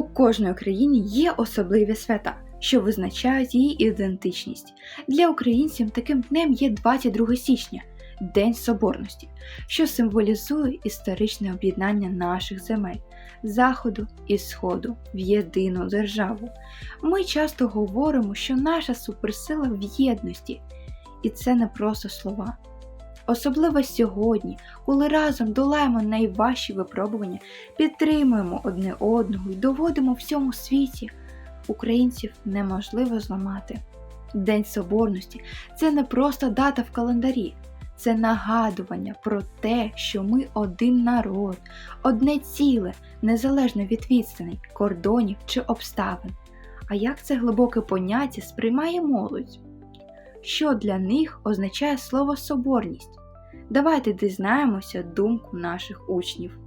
У кожної країні є особливі свята, що визначають її ідентичність. Для українців таким днем є 22 січня, День Соборності, що символізує історичне об'єднання наших земель, заходу і сходу в єдину державу. Ми часто говоримо, що наша суперсила в єдності, і це не просто слова. Особливо сьогодні, коли разом долаємо найважчі випробування, підтримуємо одне одного і доводимо всьому світі, українців неможливо зламати. День Соборності це не просто дата в календарі, це нагадування про те, що ми один народ, одне ціле, незалежно від відстаней, кордонів чи обставин. А як це глибоке поняття сприймає молодь? Що для них означає слово соборність? Давайте дізнаємося думку наших учнів.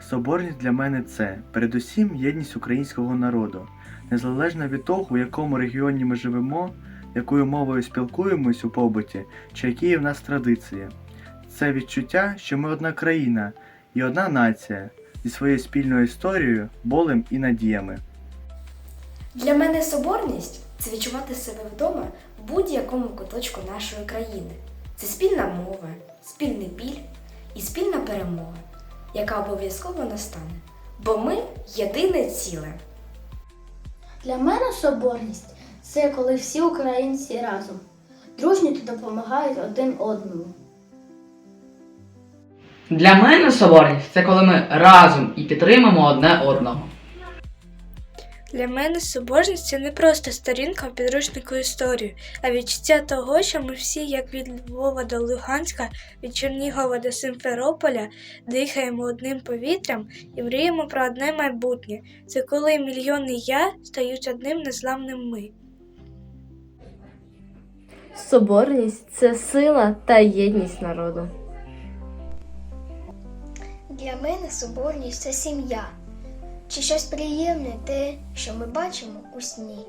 Соборність для мене це передусім єдність українського народу, незалежно від того, у якому регіоні ми живемо, якою мовою спілкуємось у побуті, чи які є в нас традиції. Це відчуття, що ми одна країна і одна нація зі своєю спільною історією, болем і надіями. Для мене соборність це відчувати себе вдома в будь-якому куточку нашої країни. Це спільна мова, спільний біль і спільна перемога, яка обов'язково настане. Бо ми єдине ціле. Для мене соборність це коли всі українці разом, дружньо та допомагають один одному. Для мене соборність це коли ми разом і підтримуємо одне одного. Для мене соборність це не просто сторінка в підручнику історії, а відчуття того, що ми всі, як від Львова до Луганська, від Чернігова до Симферополя, дихаємо одним повітрям і мріємо про одне майбутнє. Це коли мільйони я стають одним незламним ми. Соборність це сила та єдність народу. Для мене соборність це сім'я. Чи щось приємне те, що ми бачимо у сні.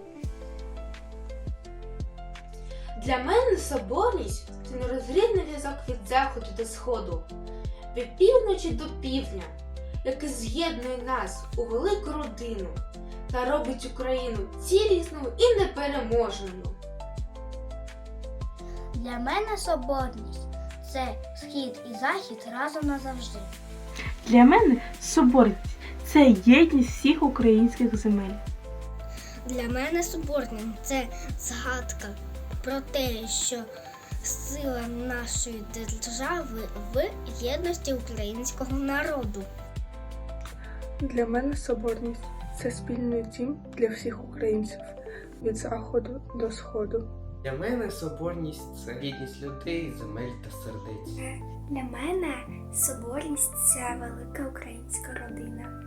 Для мене соборність це нерозрідний зв'язок від заходу до сходу, від півночі до півдня, який з'єднує нас у велику родину та робить Україну цілісною і непереможною. Для мене соборність це схід і захід разом назавжди. Для мене соборність це єдність всіх українських земель. Для мене соборність це згадка про те, що сила нашої держави в єдності українського народу. Для мене соборність це спільний дім для всіх українців від заходу до сходу. Для мене соборність це рідність людей, земель та сердець. Для мене соборність це велика українська родина.